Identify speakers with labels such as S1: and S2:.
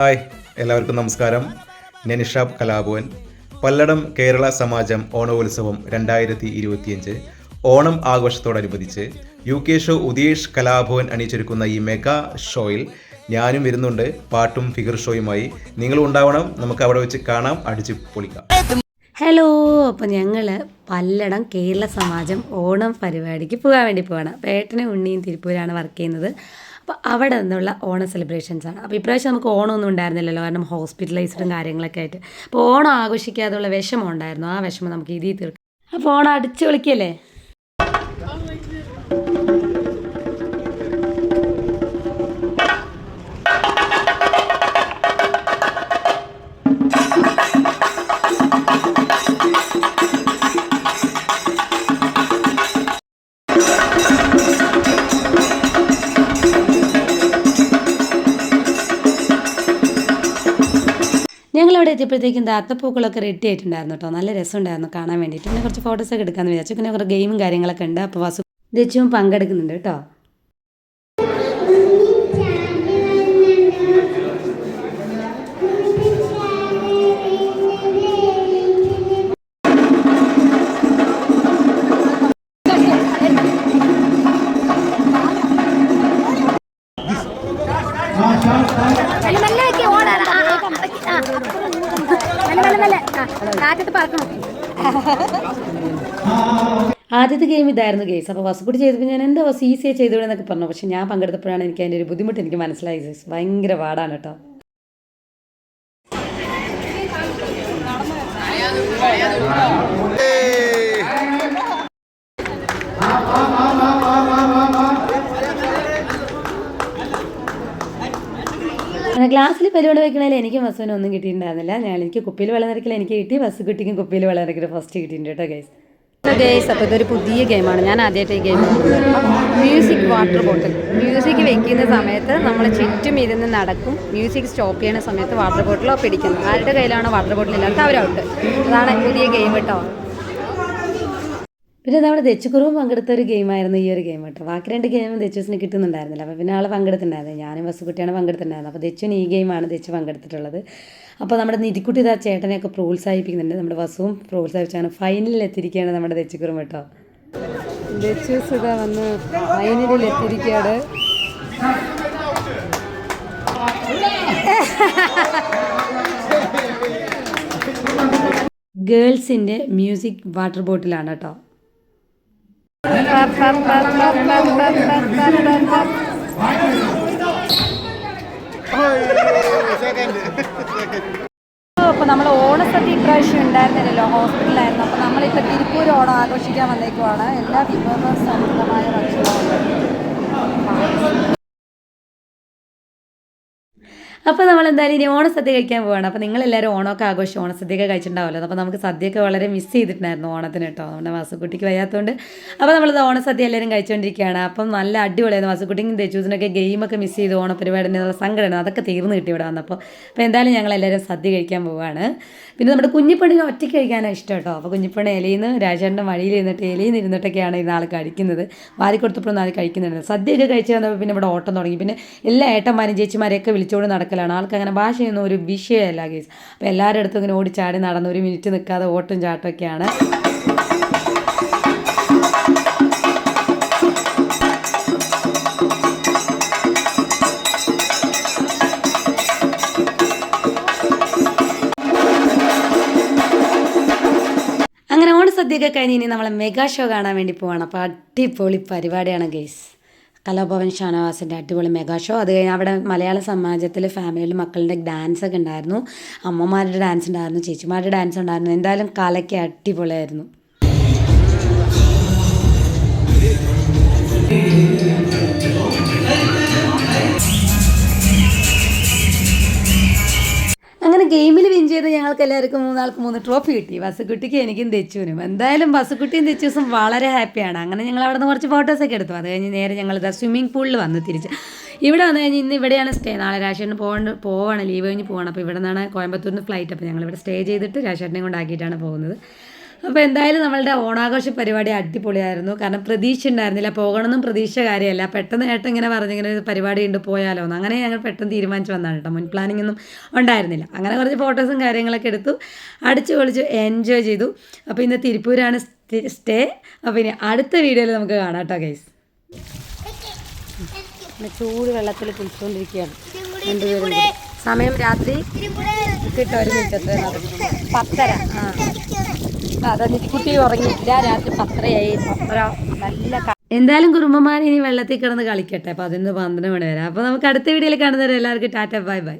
S1: Hi എല്ലാവർക്കും നമസ്കാരം. ഞാൻ നിഷാബ് കലാഭവൻ. പല്ലടം കേരള സമാജം ഓണോത്സവം രണ്ടായിരത്തി ഇരുപത്തിയഞ്ച് Onam ആഘോഷത്തോടനുബന്ധിച്ച് U K show Udesh Kalabhavan അണിയിച്ചൊരുക്കുന്ന ഈ മെഗാ ഷോയിൽ ഞാനും വരുന്നുണ്ട്. പാട്ടും ഫിഗർ ഷോയുമായി നിങ്ങളും ഉണ്ടാവണം. നമുക്ക് അവിടെ വെച്ച് കാണാം. അടിച്ച് പൊളിക്കാം.
S2: ഹലോ അപ്പോൾ ഞങ്ങൾ പല്ലടം കേരള സമാജം ഓണം പരിപാടിക്ക് പോകാൻ വേണ്ടി പോവാണ്. പേട്ടനും ഉണ്ണിയും തിരുപ്പൂരാണ് വർക്ക് ചെയ്യുന്നത്. അപ്പോൾ അവിടെ നിന്നുള്ള ഓണം സെലിബ്രേഷൻസ് ആണ്. അപ്പോൾ ഇപ്രാവശ്യം നമുക്ക് ഓണമൊന്നും ഉണ്ടായിരുന്നില്ലല്ലോ കാരണം ഹോസ്പിറ്റലൈസ്ഡും കാര്യങ്ങളൊക്കെ ആയിട്ട്. അപ്പോൾ ഓണം ആഘോഷിക്കാതുള്ള വിഷമം ഉണ്ടായിരുന്നു. ആ വിഷമം നമുക്ക് ഇതിൽ തീർക്കാം. അപ്പോൾ ഓണം അടിച്ചു വിളിക്കല്ലേ എത്തിയപ്പോഴത്തേക്കും ദാ അത്തപ്പൂക്കളൊക്കെ റെഡി ആയിട്ടുണ്ടായിരുന്നു കേട്ടോ നല്ല രസമുണ്ടായിരുന്നു കാണാൻ വേണ്ടിയിട്ട്. പിന്നെ കുറച്ച് ഫോട്ടോസൊക്കെ എടുക്കാമെന്ന് വിചാരിച്ചു. പിന്നെ കുറേ ഗെയിമും കാര്യങ്ങളൊക്കെ ഉണ്ട്. അപ്പോൾ വസു ദച്ചുവും പങ്കെടുക്കുന്നുണ്ട് കേട്ടോ ആദ്യത്തെ ഗെയിം ഇതായിരുന്നു ഗെയ്സ്. അപ്പോൾ വസുക്കുട്ടി ചെയ്തപ്പോൾ ഞാൻ എന്താ വസ് ഈസിയായി ചെയ്തോളൂ എന്നൊക്കെ പറഞ്ഞു. പക്ഷെ ഞാൻ പങ്കെടുത്തപ്പോഴാണ് എനിക്ക് അതിന്റെ ഒരു ബുദ്ധിമുട്ട് എനിക്ക് മനസ്സിലായി ഗെയ്സ്. ഭയങ്കര പാടാണ് കേട്ടോ. ക്ലാസ്സിൽ പരിപാടി വയ്ക്കണേൽ എനിക്ക് വസുവിനും ഒന്നും കിട്ടിയിട്ടുണ്ടായിരുന്നില്ല. ഞാൻ എനിക്ക് കുപ്പിയിൽ വെള്ളം നിറയ്ക്കൽ എനിക്ക് കിട്ടി. വസു കുട്ടിക്കും കുപ്പിയിൽ വെള്ളം നിറയ്ക്കൽ ഫസ്റ്റ് കിട്ടിയിട്ടുണ്ട് കേട്ടോ ഗൈസ്
S3: ഗെയ്സ് അപ്പോൾ ഇതൊരു പുതിയ ഗെയിമാണ് ഞാൻ ആദ്യമായിട്ട് ഈ game music water bottle music വെക്കുന്ന സമയത്ത് നമ്മൾ ചുറ്റും ഇരുന്ന് നടക്കും. മ്യൂസിക് സ്റ്റോപ്പ് ചെയ്യുന്ന സമയത്ത് വാട്ടർ ബോട്ടിലോ പിടിക്കുന്നു ആരുടെ കയ്യിലാണ് വാട്ടർ ബോട്ടിൽ ഇല്ലാത്ത അവരൗട്ട് അതാണ് പുതിയ ഗെയിം കേട്ടോ
S2: പിന്നെ നമ്മുടെ ദച്ചുക്കുറവും പങ്കെടുത്ത ഒരു ഗെയിമായിരുന്നു ഈ ഒരു ഗെയിം കേട്ടോ. ബാക്കി രണ്ട് ഗെയിമും ദച്ചുസിന് കിട്ടുന്നുണ്ടായിരുന്നില്ല. അപ്പോൾ പിന്നെ ആൾ പങ്കെടുത്തിട്ടുണ്ടായിരുന്നു. ഞാനും വസുക്കുട്ടിയാണ് പങ്കെടുത്തിട്ടുണ്ടായിരുന്നത്. അപ്പോൾ ദച്ചുവിന് ഈ ഗെയിമാണ് ദച്ചു പങ്കെടുത്തിട്ടുള്ളത്. അപ്പോൾ നമ്മുടെ നിധിക്കുട്ടി ഇതാ ചേട്ടനെയൊക്കെ പ്രോത്സാഹിപ്പിക്കുന്നുണ്ട്. നമ്മുടെ വസുവും പ്രോത്സാഹിപ്പിച്ചാണ് ഫൈനലിൽ എത്തിയിരിക്കുകയാണ് നമ്മുടെ ദച്ചുക്കുറും കേട്ടോ.
S3: ദച്ചൂസ് ഇതാ വന്ന് ഫൈനലിൽ എത്തിയിരിക്കുകയാണ്.
S2: ഗേൾസിന്റെ മ്യൂസിക് വാട്ടർ ബോട്ടിലാണ് കേട്ടോ.
S3: അപ്പോൾ നമ്മൾ ഓണസദ്യ ഇപ്രാവശ്യം ഉണ്ടായിരുന്നില്ലല്ലോ ഹോസ്പിറ്റലായിരുന്നു. അപ്പോൾ നമ്മളിപ്പോൾ തിരുപ്പൂർ ഓണം ആഘോഷിക്കാൻ വന്നേക്കുവാണ്. എല്ലാ വിഭവ സമൃദ്ധമായ ഭക്ഷണമുണ്ട്
S2: അപ്പോൾ നമ്മൾ എന്തായാലും ഇനി ഓണസദ്യ കഴിക്കാൻ പോവാണ്. അപ്പോൾ നിങ്ങളെല്ലാവരും ഓണമൊക്കെ ആഘോഷിച്ച് ഓണസദ്യയൊക്കെ കഴിച്ചിട്ടുണ്ടാവുമല്ലോ. അപ്പോൾ നമുക്ക് സദ്യയൊക്കെ വളരെ മിസ് ചെയ്തിട്ടുണ്ടായിരുന്നു ഓണത്തിന് കേട്ടോ. നമ്മുടെ വാസുക്കുട്ടിക്ക് വയ്യാത്തതുകൊണ്ട് അപ്പോൾ നമ്മളിത് ഓണസദ്യ എല്ലാവരും കഴിച്ചുകൊണ്ടിരിക്കുകയാണ് അപ്പം നല്ല അടിപൊളിയായിരുന്നു വാസുക്കുട്ടിക്കും തെച്ചൂസിനൊക്കെ ഗെയിമൊക്കെ മിസ് ചെയ്ത് ഓണപരിപാടിനുള്ള സങ്കടമാണ് അതൊക്കെ തീർന്നു കിട്ടി ഇവിടെ വന്നപ്പോൾ. അപ്പോൾ എന്തായാലും ഞങ്ങൾ എല്ലാവരും സദ്യ കഴിക്കാൻ പോവുകയാണ് പിന്നെ നമ്മുടെ കുഞ്ഞിപ്പണിനെ ഒറ്റയ്ക്ക് കഴിക്കാനാണ് ഇഷ്ടം കേട്ടോ. അപ്പോൾ കുഞ്ഞിപ്പണി ഇലയിൽ നിന്ന് രാജേട്ടന്റെ വഴിയിൽ ഇരുന്നിട്ട് ഇലയിൽ നിന്ന് ഇരുന്നിട്ടൊക്കെയാണ് ഈ കഴിക്കുന്നത്. വാരി കൊടുത്തപ്പോഴൊന്നും ആൾ കഴിക്കുന്നുണ്ട് സദ്യയൊക്കെ കഴിച്ച് വന്നപ്പോൾ പിന്നെ ഇവിടെ ഓട്ടം തുടങ്ങി. പിന്നെ എല്ലാ ഏട്ടന്മാരും ചേച്ചിമാരെയൊക്കെ വിളിച്ചുകൊണ്ട് നടക്കലാണ് ആൾക്ക് അങ്ങനെ ഭാഷയൊന്നും ഒരു വിഷയമല്ല ഗേസ് അപ്പോൾ എല്ലാവരുടെ അടുത്തും ഇങ്ങനെ ഓടിച്ചാടി നടന്ന് ഒരു മിനിറ്റ് നിൽക്കാതെ ഓട്ടും ചാട്ടമൊക്കെയാണ് അങ്ങനെ ഓണസദ്യയൊക്കെ കഴിഞ്ഞ് ഇനി നമ്മളെ മെഗാ ഷോ കാണാൻ വേണ്ടി പോവാണ്. അപ്പോൾ അടിപൊളി പരിപാടിയാണ് ഗെയ്സ്. കലാഭവൻ ഷാനവാസിന്റെ അടിപൊളി മെഗാ ഷോ. അത് കഴിഞ്ഞ് അവിടെ മലയാള സമാജത്തിൽ ഫാമിലിയിൽ മക്കളുടെ ഡാൻസ് ഒക്കെ ഉണ്ടായിരുന്നു. അമ്മമാരുടെ ഡാൻസ് ഉണ്ടായിരുന്നു ചേച്ചിമാരുടെ ഡാൻസ് ഉണ്ടായിരുന്നു. എന്തായാലും കലയ്ക്ക് അടിപൊളിയായിരുന്നു. ചെയ്ത് ഞങ്ങൾക്ക് എല്ലാവർക്കും മൂന്നാൾക്ക് മൂന്ന് ട്രോഫി കിട്ടി. വസുക്കുട്ടിക്ക് എനിക്കും തെച്ചുവിനും എന്തായാലും വസുക്കുട്ടിയും തെച്ചൂസും വളരെ ഹാപ്പിയാണ്. അങ്ങനെ ഞങ്ങൾ അവിടെ നിന്ന് കുറച്ച് ഫോട്ടോസൊക്കെ എടുത്തു. അത് കഴിഞ്ഞ് നേരെ ഞങ്ങൾ ഇതാ സ്വിമ്മിംഗ് പൂളിൽ വന്ന് തിരിച്ച്. ഇവിടെ വന്നു കഴിഞ്ഞ് ഇന്ന് ഇവിടെയാണ് സ്റ്റേ നാളെ രാശേട്ടന് പോകേണ്ട പോവാണ്. ലീവ് കഴിഞ്ഞ് പോകണം അപ്പോൾ ഇവിടെ നിന്നാണ് കോയമ്പത്തൂരിൽ നിന്ന് ഫ്ലൈറ്റ് അപ്പോൾ ഞങ്ങൾ ഇവിടെ സ്റ്റേ ചെയ്തിട്ട് രാശേട്ടനെ കൊണ്ടാക്കിയിട്ടാണ് പോകുന്നത്. അപ്പോൾ എന്തായാലും നമ്മളുടെ ഓണാഘോഷ പരിപാടി അടിപൊളിയായിരുന്നു. കാരണം പ്രതീക്ഷ ഉണ്ടായിരുന്നില്ല. പോകണമെന്നും പ്രതീക്ഷ കാര്യമല്ല. പെട്ടെന്ന് ഏട്ടൻ ഇങ്ങനെ പറഞ്ഞിങ്ങനെ ഒരു പരിപാടി ഉണ്ട് പോയാലോ എന്ന് അങ്ങനെ ഞങ്ങൾ പെട്ടെന്ന് തീരുമാനിച്ച് വന്നതാണ് കേട്ടോ. മുൻ പ്ലാനിംഗ് ഒന്നും ഉണ്ടായിരുന്നില്ല. അങ്ങനെ കുറച്ച് ഫോട്ടോസും കാര്യങ്ങളൊക്കെ എടുത്തു. അടിച്ചു പൊളിച്ചു എൻജോയ് ചെയ്തു. അപ്പോൾ ഇന്ന് തിരുപ്പൂരാണ് സ്റ്റേ അപ്പോൾ ഇനി അടുത്ത വീഡിയോയിൽ നമുക്ക് കാണാം കേട്ടോ ഗൈസ്
S3: ചൂട് വെള്ളത്തിൽ കുളിച്ചുകൊണ്ടിരിക്കുകയാണ് രണ്ടുപേരും കൂടി. സമയം രാത്രി കിട്ടും ഒരു മിനിറ്റ് പത്തര. ആ. അതാ കുട്ടി ഉറങ്ങിയിട്ടില്ല രാത്രി പത്രയായി പത്ര നല്ല
S2: എന്തായാലും കുറുമ്പന്മാർ ഇനി വെള്ളത്തിൽ കിടന്ന് കളിക്കട്ടെ. പതിനൊന്ന് പന്ത്രണ്ട് മണി വരെ. അപ്പോൾ നമുക്ക് അടുത്ത വീഡിയോയിൽ കാണുന്നവരെ എല്ലാവർക്കും ടാറ്റ ബൈ ബൈ.